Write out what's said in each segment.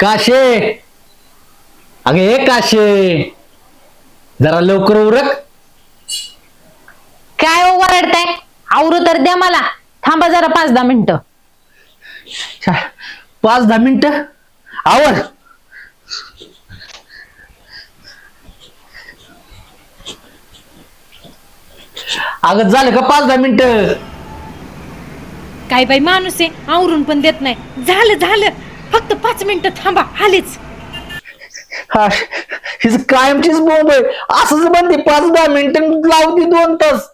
काशे. अगे हे काशे. जरा लवकर उरक. काय हो वरडताय? आवरू तर द्या मला. थांबा जरा पाच दहा मिनिटं. छा, पाच दहा मिनिट? आवर. अगं झालं का पाच दहा मिनिट? काय बाई माणूस आहे आवरून पण देत नाही. झालं झालं. फक्त पाच मिनिटं थांबा आलेच. हा हिच कायमचीच बोंब आहे. असंच बनते पाच दहा मिनिटं लावते दोन तास.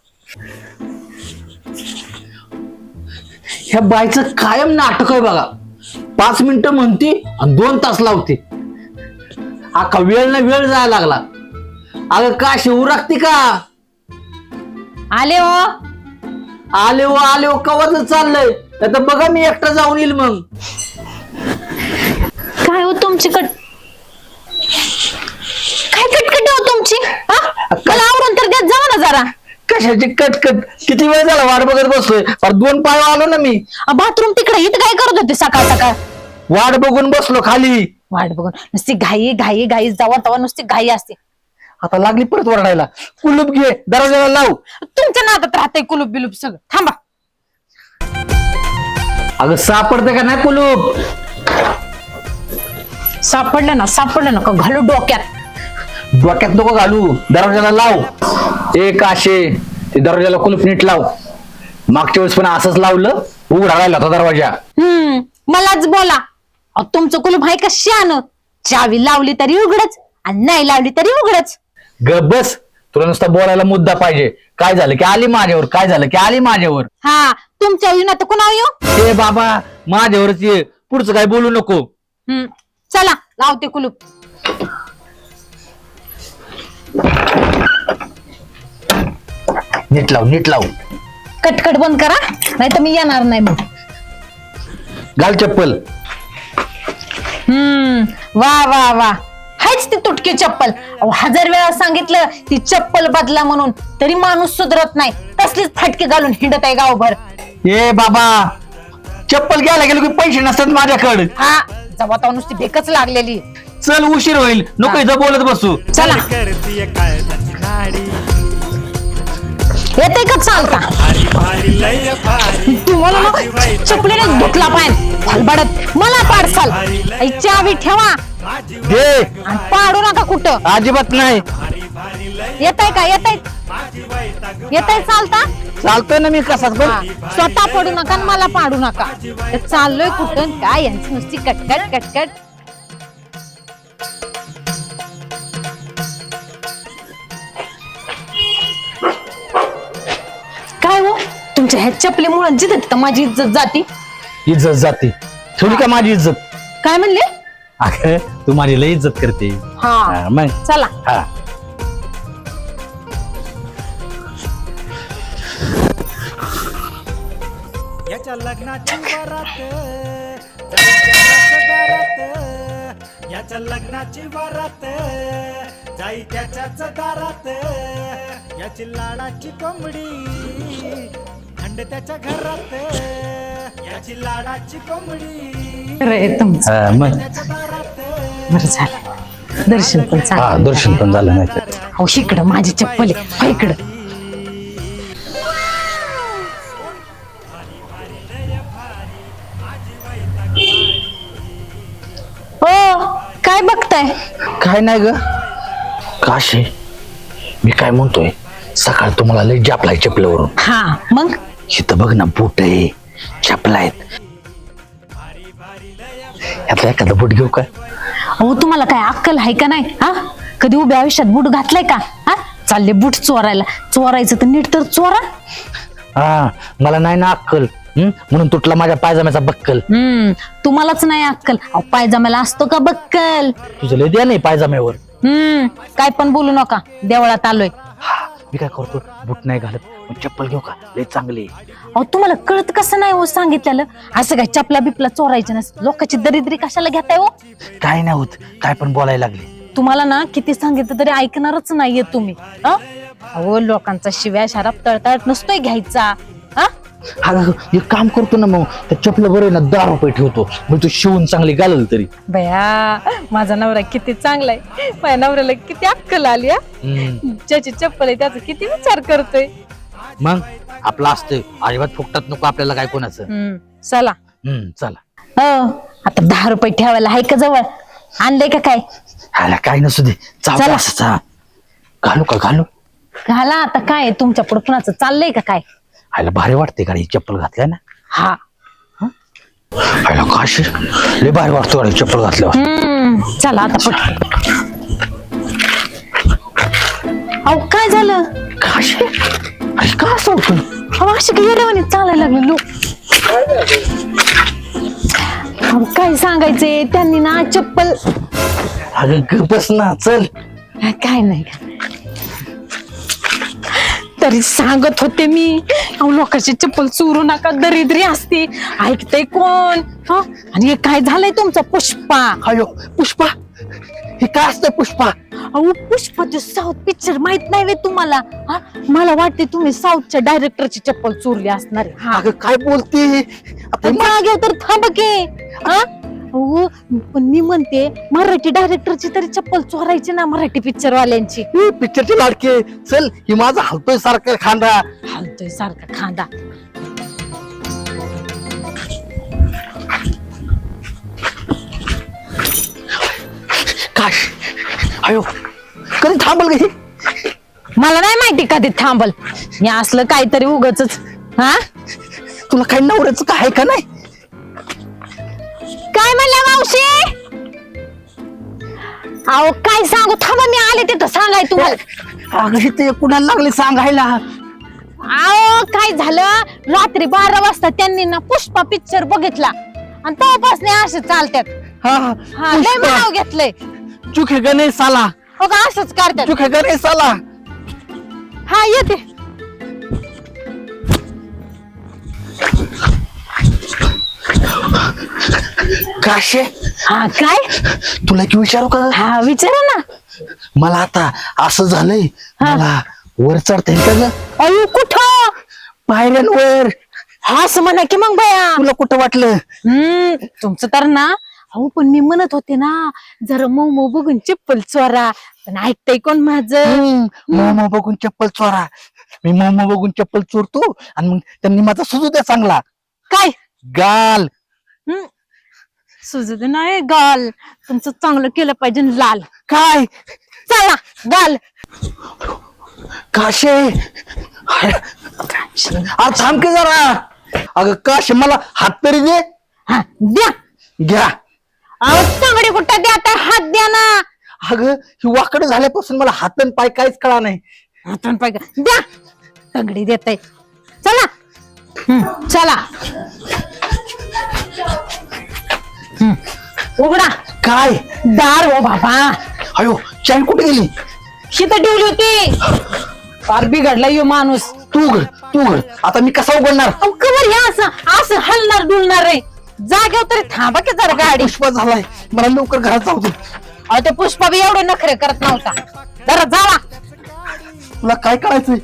ह्या बाईचं कायम नाटक आहे बघा. पाच मिनिटं म्हणते आणि दोन तास लावते. अख्खा वेळ ना वेळ जायला लागला. अगं का शिवू लागते का? आले हो. आले हो आले हो कवाच चाललंय? तर बघा मी एकटा जाऊन येईल मग. काय हो तुमची कट काय कटकट हो तुमची? हा? मला आवरून तर द्या जावा ना जरा. कशाची कटकट? किती वेळ झाला वाट बघत बसलोय? पर दोन पाय आलो ना मी. बाथरूम तिकडे इथं काय करत होते सकाळ सकाळ? वाट बघून बसलो खाली. वाट बघून. नुसती घाई घाई घाई जावा तवा नुसती घाई असते. आता लागली परत वरडायला कुलूप घे दरवाजाला लाव. तुमच्या नादात राहते कुलूप बिलूप सगळं. थांबा. अगं सापडते का नाही कुलूप? सापडलं ना सापडलं ना का घालू डोक्यात. डोक्यात नको घालू. दरवाजाला लाव. एक आशे ते दरवाजाला कुलूप नीट लाव. मागच्या वेळेस पण असंच लावलं उघडा राहिला होता दरवाजा. हम्म मलाच बोला. अहो, तुमचं कुलूप आहे का शान? चावी लावली तरी उघडच आणि नाही लावली तरी उघडच. ग बस. तुला नुसता बोलायला मुद्दा पाहिजे. काय झालं की आली माझ्यावर? काय झालं की आली माझ्यावर? हा तुमच्या येऊन आता कुणा येऊ? हे बाबा माझ्यावरच ये. पुढचं काय बोलू नको. हम्म चला लावते कुलूप. नीट लाव नीट लाव. कटकट बंद करा नाही तर मी येणार नाही मग. घाल चप्पल. हम्म वा वा वा. हायच ती तुटकी चप्पल. अहो, हजार वेळा सांगितलं ती चप्पल बदला म्हणून. तरी माणूस सुधरत नाही. तसलीच फाटके घालून हिंडत आहे गावभर. ए बाबा. चप्पल घ्यायला गेलो की पैसे नसतात माझ्याकडे. हा जवा तेव्हा नुसती भेकच लागलेली. चल उशीर होईल. नको इथं बोलत बसू. चला. करतीय काळजाची नाडी येते का चालता? भारी भारी लय भारी. तुम्हाला चपलीने धुतला पाय. फलबडत मला पाडसाल आई चावी ठेवा. माझी दे. आणि पाडू नका कुठं. अजिबात नाही. लय येताय का? येताय. माझी वैताग येताय चालता? चालतोय ना मी कसाच हा, पण स्वतः पडू नका आणि मला पाडू नका. चाललोय कुठं काय? यांची नुसती कटकट कटकट. काय हो? तुमच्या ह्या चपलीमुळे जिथं तिथं माझी इज्जत जाती? इज्जत जाते. थोडी का माझी इज्जत? काय म्हणले? अगं तू माझी लय इज्जत करते. हा. हा, मग. चला. हा. याच्या लग्नाची वरात. दारात याच्या लग्नाची वरात. जाई त्याच्याच दारात याची लाडाची कोंबडी. थंड त्याच्या घरात. याची लाडाची कोंबडी. अरे तुमचं. हा, मग. त्याच्या दारात बरं झालं. दर्शन पण हा चालेल दर्शन पण झालं नाही तर. अहो इकडं माझी चप्पल आहे. हो इकडं. काय? बघताय काय नाही ग. काशे मी काय म्हणतोय? सकाळ तुम्हाला लय जापलाय चपल्यावरून हा मग? इथं बघ ना बूट आहे चपला आहेत. यातला एखादा बूट घेऊ का? अहो तुम्हाला काय अक्कल आहे का नाही हा? कधी उभ्या आयुष्यात बूट घातलाय का हा? चालले बूट चोरायला. चोरायचं तर नीट तर चोरा. हा मला नाही ना अक्कल. हं? म्हणून तुटला माझ्या पायजाम्याचा बक्कल. हम्म तुम्हालाच नाही अक्कल. अहो पायजाम्याला असतो का बक्कल? तुझं लय द्या नाही पायजाम्यावर. हम्म काय पण बोलू नका. देवळात आलोय. हा, मी काय करतो? बूट नाही घालत. मग चप्पल घेऊ का? लय चांगली आहे. अहो तुम्हाला कळत कसं नाही हो सांगितलेलं? असं काय चपला बिपला चोरायचं नसतं लोकांची दरिद्री कशाला घेताय हो? काय नाही होत. काय पण बोलायला लागले. तुम्हाला ना किती सांगितलं तरी ऐकणारच नाहीये तुम्ही. हं? अहो लोकांचा शिव्या शराब तळतळत नसतोय घ्यायचा. हा? अगं एक काम करतो ना मग त्या चपला बरोबर ना दहा रुपये ठेवतो. मग तू शिवून चांगली घालल तरी. बया माझा नवरा किती चांगला आहे. माझ्या नवऱ्याला किती अक्कल आली हा. ज्याची चप्पल आहे त्याचा किती विचार करतोय. मग आपलं असतं अजिबात फुकटात नको आपल्याला काय कोणाचं. हम्म, चला. हम्म चला. हो आता दहा रुपये ठेवायला आहे का जवळ? आणलंय का काय? काय नसू दे. चाल चला. असं चा घालू का घालू? घाला आता काय तुमच्यापुढे कुणाचं चाललंय का काय? ह्याला भारी वाटते का ही चप्पल घातल्या ना? हा. ह्याला काशी. लय भारी वाटतो गाडी चप्पल घातल्यावर. हम्म, चला आता पटकन अहो काय झालं? काशी? अरे का असं होतं अहो अशी काही येड्यावानी चालायला लागले लोक अहो काय सांगायचे त्यांनी ना चप्पल अगं बस ना चल. काय नाही का? तरी सांगत होते मी. अहो लोकांची चप्पल चोरू नका दरिद्री असते. ऐकतय कोण? हं? आणि हे काय झालंय तुमचं पुष्पा? अयो पुष्पा? हे काय असतं पुष्पा? अहो पुष्पा ते साऊथ पिक्चर माहीत नाही वे तुम्हाला. हा? मला वाटते तुम्ही साऊथच्या डायरेक्टरची चप्पल चोरली असणार आहे. हा अगं काय बोलते? आता मा- जागेवर तर थांब के. हा? पण मी म्हणते मराठी डायरेक्टरची तरी चप्पल चोरायची ना मराठी पिक्चर वाल्यांची पिक्चरचे लाडके. चल ही माझा हलतोय सारखं खांदा. हालतोय सारखा खांदा. काश. अयो कधी थांबल ग ही? मला नाही माहिती कधी थांबल. मी असलं काहीतरी उगच हा? तुला काही नवऱ्याचं काय आहे का नाही? काय म्हणल्या मावशी? अहो काय सांगू? थांबा मी आले तिथं सांगाय तुम्हाला. अगं ते कुणाला लागले सांगायला? अहो काय झालं? रात्री बारा वाजता त्यांनी ना पुष्पा पिक्चर बघितला. आणि तेव्हापासून असे चालतात हा हा लय पुष्पा. नाव घेतलंय. चुके गणेश साला. हो का? असंच करतात चुके गणेश साला. हा येते. काशे. हा काय? तुला की विचारू का? हा विचारा ना. मला आता असं झालंय मला वर चढता येईल का ग? अयो कुठं? पायऱ्यांवर हा असं म्हणा की मग बया. तुला कुठं वाटलं? हम्म तुमचं तर ना अहो पण मी म्हणत होते ना जरा मऊ मऊ बघून चप्पल चोरा. पण ऐकतय कोण माझं? मोमो बघून चप्पल चोरा. मी मोमो बघून चप्पल चोरतो आणि मग त्यांनी माझा सुजू द्या चांगला. काय? गाल. सुजत नाही गाल. तुमचं चांगलं केलं पाहिजे लाल. काय? चला गाल. काशे. अरे थांब की जरा. अगं काशे मला हात तरी दे. हा द्या. घ्या. अहो चांगडे कुठं द्या? आता हात द्या ना. अगं ही वाकड झाल्यापासून मला हात आणि पाय काहीच कळा नाही. हातान पाय द्या. तगडी देत चला. हम्म, चला. हम्म, उघडा. काय? दार हो बाबा. अयो चॅन कुठे गेली? शिथं ठेवली होती. फार बिघडला यो माणूस. तू उघड तू उघड. आता मी कसा उघडणार? अहो, कवर या असं. असं हलणार डुलणार रे. जागेवर तरी थांबा की जरा गाडी. पुष्पा झालाय. मला लवकर घरात जाऊ दे. अहो ते पुष्पा बी एवढे नखरे करत नव्हता. जरा जावा. तुला काय करायचंय?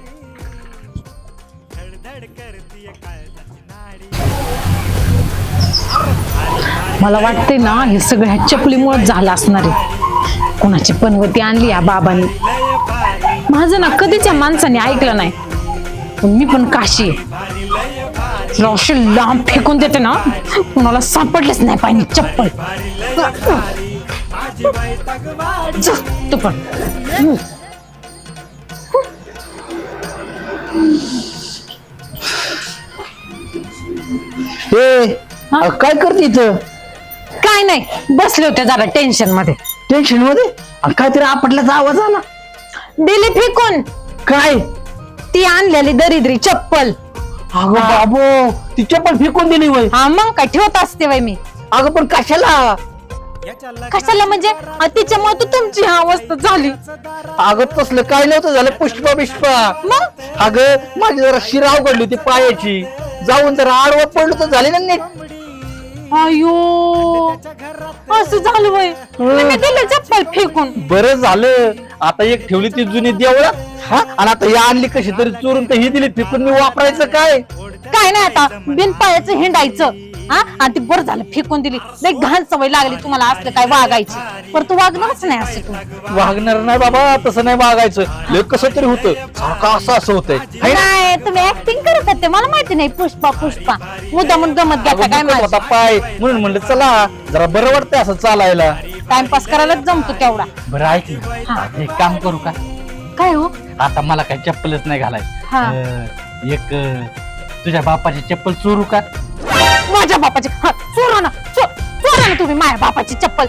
मला वाटते ना हे सगळं ह्या चपलीमुळे झालं असणार आहे. कोणाची पनवती आणली या बाबांनी? माझं ना कधीच या माणसाने ऐकलं नाही. पण मी पण काशी अशी लांब फेकून देते ना कुणाला सापडलेच नाही पाहिजे चप्पल. तू पण. अगं, काय करते इथं? काय नाही. बसले होते जरा टेन्शनमध्ये. टेन्शनमध्ये? अगं, काहीतरी आपटल्याचा आवाज आला. दिली फेकून. काय? ती आणलेली दरिद्री चप्पल. अगं बाबो ती चप्पल फेकून दिली वय. हा मग काय ठेवत असते वय मी. अगं पण कशाला? कशाला म्हणजे? अ, तिच्यामुळे तर तुमची हा अवस्था झाली. अगं तसलं काय नव्हतं झालं पुष्पा बिष्पा. मग? अगं माझी जरा शिरा अवघडली होती पायाची. जाऊन जरा आडवं पडलं तर झाले ना नीट. अयो असं झालं वय. मी दिलं चप्पल फेकून. बरं झालं. आता एक ठेवली ती जुनी देवळात हा? आणि आता ही आणली कशी तरी चोरून तर ही दिली. फेकून मी वापरायचं काय? काय नाही आता. बिन पायाचं हिंडायचं. हा? आणि ते बरं झालं फेकून दिली. लय घाण सवय लागली तुम्हाला असलं काय वागायची. पर तू वागणारच नाही असं तू. वागणार नाही बाबा तसं नाही वागायचं. लय कसं तरी होतं. सारखं असं असं होतंय. है ना? नाही तुम्ही ऍक्टिंग करत होते. मला माहिती नाही. पुष्पा पुष्पा. मुद्दा म्हणून गमत काय होता पाय म्हणून म्हणलं चला जरा बरं वाटतंय असं चालायला. टाइमपास करायलाच जमतो तेवढा. बरं ऐक ना. हा. आता एक काम करू का? काय हो? आता मला काही चप्पलच नाही घालाय हा. अं, एक अं, तुझ्या बापाची चप्पल चोरू का? माझ्या बापाची हा चोरा ना. चो- चोरा ना तुम्ही माझ्या बापाची चप्पल.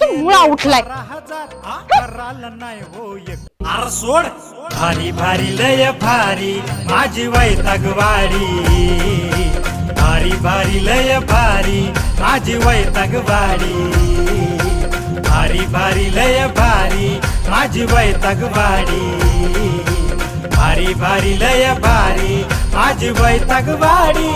तू मुळा उठलाय. नाही हो सोड. भारी भारी लय भारी माझी वैतागवाडी भारी भारी लय भारी माझी वैतागवाडी भारी भारी लय भारी माझी वैतागवाडी भारी भारी लय भारी माझी वैतागवाडी